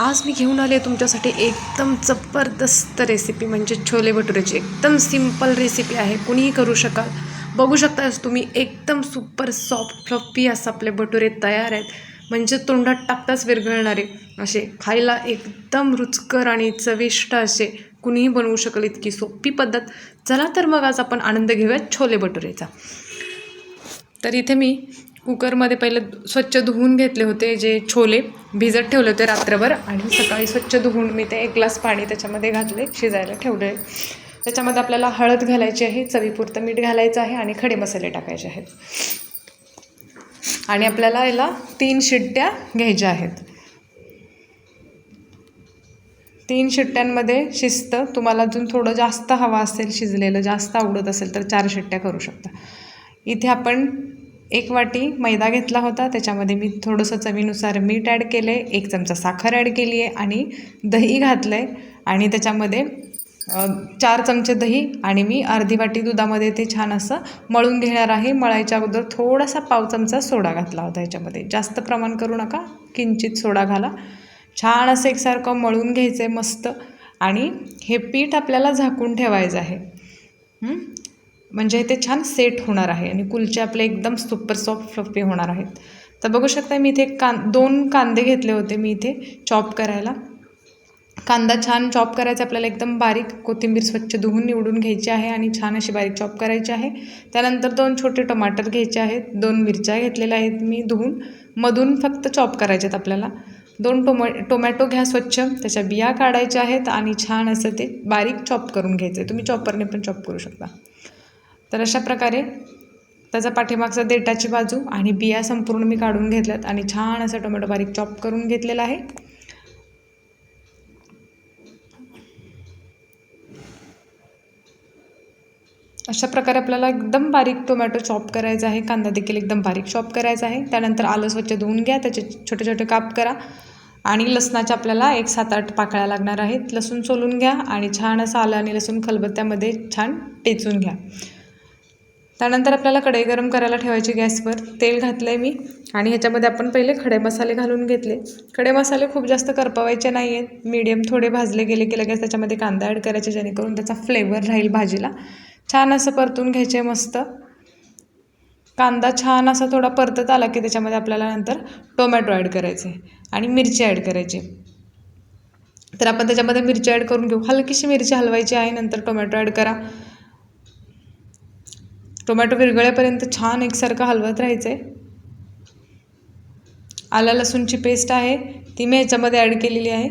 आज मी घेऊन आले तुमच्यासाठी एकदम जबरदस्त रेसिपी म्हणजे छोले भटुरेची. एकदम सिंपल रेसिपी आहे. कुणीही करू शकाल. बघू शकता तुम्ही एकदम सुपर सॉफ्ट फ्लफी असं आपले भटुरे तयार आहेत. म्हणजे तोंडात टाकताच विरघळणारे. असे खायला एकदम रुचकर आणि चविष्ट असे कुणीही बनवू शकेल इतकी सोपी पद्धत. चला तर मग आज आपण आनंद घेऊयात छोले भटुरेचा. तर इथे मी कुकरमध्ये पहिले स्वच्छ धुवून घेतले होते जे छोले. भिजत ठेवले होते रात्रभर आणि सकाळी स्वच्छ धुवून मी ते एक ग्लास पाणी त्याच्यामध्ये घातले शिजायला ठेवले. त्याच्यामध्ये आपल्याला हळद घालायची आहे चवीपुरतं मीठ घालायचं आहे आणि खडे मसाले टाकायचे आहेत. आणि आपल्याला याला तीन शिट्ट्या घ्यायच्या आहेत. तीन शिट्ट्यांमध्ये शिस्त तुम्हाला अजून थोडं जास्त हवा असेल शिजलेलं जास्त आवडत असेल तर चार शिट्ट्या करू शकता. इथे आपण एक वाटी मैदा घेतला होता. त्याच्यामध्ये मी थोडंसं चवीनुसार मीठ ॲड केलं आहे एक चमचा साखर ॲड केली आहे आणि दही घातलं आहे आणि त्याच्यामध्ये चार चमचे दही आणि मी अर्धी वाटी दुधामध्ये ते छान असं मळून घेणार आहे. मळायच्या अगोदर थोडासा पाव चमचा सोडा घातला होता याच्यामध्ये. जास्त प्रमाण करू नका. किंचित सोडा घाला. छान असं एकसारखं मळून घ्यायचं आहे मस्त. आणि हे पीठ आपल्याला झाकून ठेवायचं आहे. म्हणजे ते छान सेट होणार आहे आणि कुलचे आपले एकदम सुपर सॉफ्ट फ्लफी होणार आहेत. तर बघू शकता मी इथे कां दोन कांदे घेतले होते मी इथे चॉप करायला. कांदा छान चॉप करायचा आपल्याला एकदम बारीक कोथिंबीर स्वच्छ धुवून निवडून घ्यायची आहे आणि छान अशी बारीक चॉप करायची आहे. त्यानंतर दोन छोटे टमाटर घ्यायचे आहेत दोन मिरच्या घेतलेल्या आहेत मी धुवून. मधून फक्त चॉप करायचे आहेत आपल्याला. दोन टोमॅ टोमॅटो घ्या स्वच्छ त्याच्या बिया काढायच्या आहेत आणि छान असं ते बारीक चॉप करून घ्यायचं. आहे तुम्ही चॉपरने पण चॉप करू शकता. तर अशा प्रकारे त्याचा पाठीमागचा देठाची बाजू आणि बिया संपूर्ण मी काढून घेतल्यात आणि छान असं टोमॅटो बारीक चॉप करून घेतलेला आहे. अशा प्रकारे आपल्याला एकदम बारीक टोमॅटो चॉप करायचा आहे. कांदा देखील एकदम बारीक चॉप करायचा आहे. त्यानंतर आलं स्वच्छ धुवून घ्या. त्याचे छोटे छोटे काप करा. आणि लसणाच्या आपल्याला एक सात आठ पाकळ्या लागणार आहेत. लसूण सोलून घ्या आणि छान असं आलं आणि लसूण खलबत्त्यामध्ये छान टेचून घ्या. त्यानंतर आपल्याला कढई गरम करायला ठेवायची गॅसवर. तेल घातलं आहे मी आणि ह्याच्यामध्ये आपण पहिले खडे मसाले घालून घेतले. खडे मसाले खूप जास्त करपवायचे नाही आहेत मीडियम थोडे भाजले गेले की लगेच त्याच्यामध्ये कांदा ॲड करायचे जेणेकरून त्याचा फ्लेवर राहील भाजीला. छान असं परतून घ्यायचे मस्त. कांदा छान असा थोडा परतत आला की त्याच्यामध्ये आपल्याला नंतर टोमॅटो ॲड करायचे आणि मिरची ॲड करायची. तर आपण त्याच्यामध्ये मिरची ॲड करून घेऊ. हलकीशी मिरची हलवायची आहे नंतर टोमॅटो ॲड करा. टोमॅटो विरगळेपर्यंत छान एकसारखं हलवत राहायचं आहे आला लसूणची पेस्ट आहे ती मी ह्याच्यामध्ये ॲड केलेली आहे.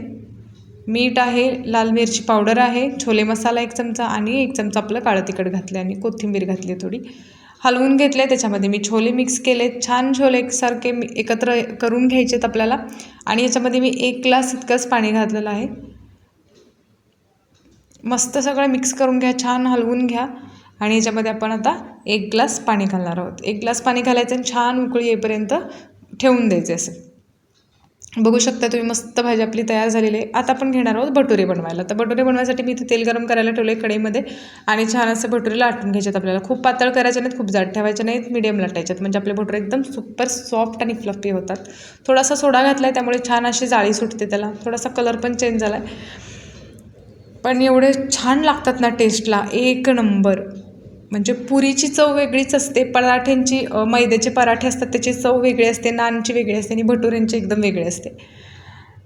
मीठ आहे लाल मिरची पावडर आहे छोले मसाला एक चमचा आणि एक चमचा आपलं काळं तिखट घातलं आणि कोथिंबीर घातली थोडी. हलवून घेतले त्याच्यामध्ये मी छोले मिक्स केले. छान छोले एकसारखे मी एकत्र करून घ्यायचेत आपल्याला. आणि याच्यामध्ये मी एक ग्लास इतकंच पाणी घातलेलं आहे. मस्त सगळं मिक्स करून घ्या छान हलवून घ्या. आणि याच्यामध्ये आपण आता एक ग्लास पाणी घालणार आहोत. एक ग्लास पाणी घालायचं आणि छान उकळी येईपर्यंत ठेवून द्यायचे असे बघू शकता तुम्ही मस्त भाजी आपली तयार झालेली आहे. आता आपण घेणार आहोत भटुरे बनवायला. तर भटुरे बनवायसाठी मी इथे तेल गरम करायला ठेवलं आहे कढईमध्ये आणि छान असं भटुरे लाटून घ्यायच्यात आपल्याला. खूप पातळ करायचे नाहीत खूप जाड ठेवायचे नाहीत मीडियम लाटायच्यात म्हणजे आपले भटुरे एकदम सुपर सॉफ्ट आणि फ्लफी होतात. थोडासा सोडा घातला आहे त्यामुळे छान अशी जाळी सुटते त्याला. थोडासा कलर पण चेंज झाला आहे पण एवढे छान लागतात ना टेस्टला एक नंबर म्हणजे पुरीची चव वेगळीच असते पराठ्यांची मैद्याचे पराठे असतात त्याची चव वेगळी असते नानची वेगळी असते आणि भटुऱ्यांची एकदम वेगळी असते.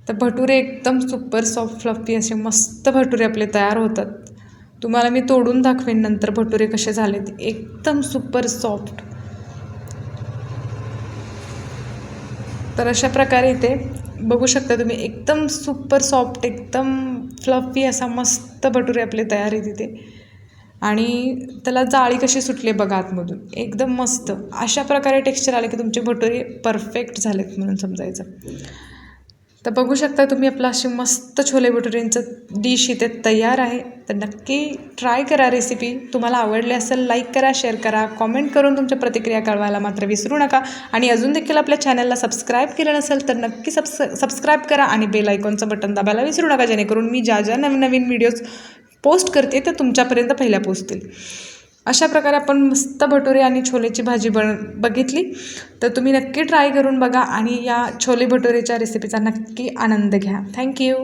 तर भटुरे एकदम सुपर सॉफ्ट फ्लफी असे मस्त भटुरे आपले तयार होतात. तुम्हाला मी तोडून दाखवेन नंतर भटुरे कसे झालेत. एकदम सुपर सॉफ्ट तर अशा प्रकारे इथे बघू शकता तुम्ही एकदम सुपर सॉफ्ट एकदम फ्लफी असा मस्त भटुरे आपले तयार आहेत ते आणि त्याला जाळी कशी सुटली बघा आतमधून. एकदम मस्त. अशा प्रकारे टेक्स्चर आले की तुमचे भटुरे परफेक्ट झालेत म्हणून समजायचं. तर बघू शकता तुम्ही आपलं अशी मस्त छोले भटुरेंचं डिश इथे तयार आहे. तर नक्की ट्राय करा रेसिपी तुम्हाला आवडली असेल लाईक करा शेअर करा. कॉमेंट करून तुमच्या प्रतिक्रिया कळवायला मात्र विसरू नका. आणि अजून देखील आपल्या चॅनलला सबस्क्राईब केलं नसेल तर नक्की सबस सबस्क्राईब करा आणि बेल आयकॉनचं बटन दाबायला विसरू नका जेणेकरून मी ज्या ज्या नवीन नवीन व्हिडिओज पोस्ट करते तर तुमच्यापर्यंत पहिल्या पोचतील अशा प्रकारे आपण मस्त भटुरे आणि छोलेची भाजी बन बघितली. तर तुम्ही नक्की ट्राय करून बघा आणि या छोले भटुरेच्या रेसिपीचा नक्की आनंद घ्या. थँक्यू